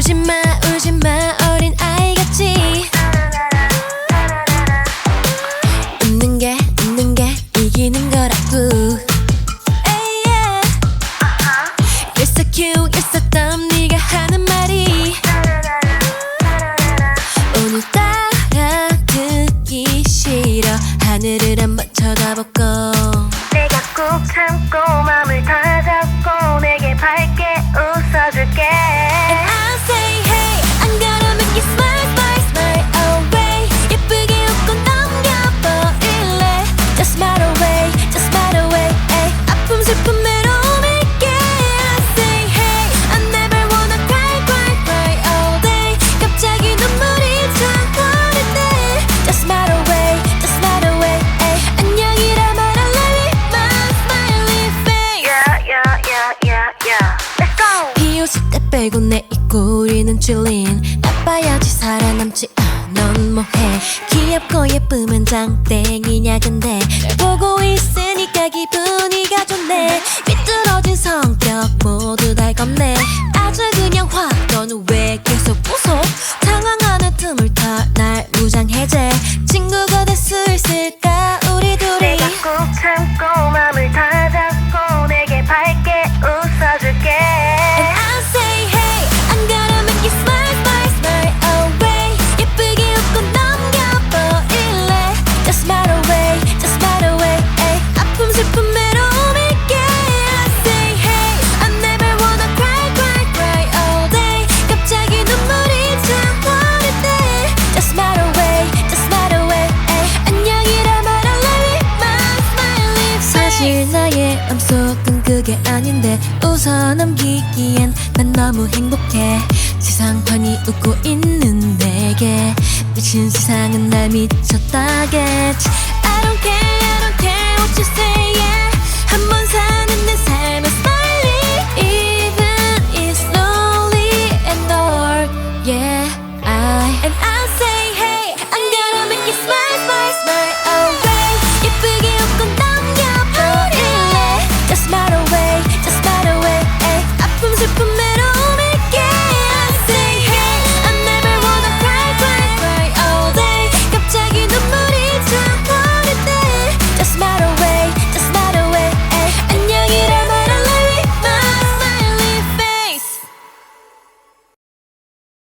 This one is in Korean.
울지마 울지마 어린 아이같이. 웃는 게 웃는 게 이기는 거라고. Dumb 네가 하는 말이. 오늘따라 듣기 싫어. 하늘을 한번 쳐다보고. 내가 꾹 참고 맘을 다 빼고 내 입꼬리는 찔린. 나빠야지 살아남지. 아, 넌 뭐해? 귀엽고 예쁘면 장땡이냐 근데? 날 보고 있으니 넘기기엔 난 너무 행복해. 세상판이 웃고 있는 내게 미친 세상은 날 미쳤다겠지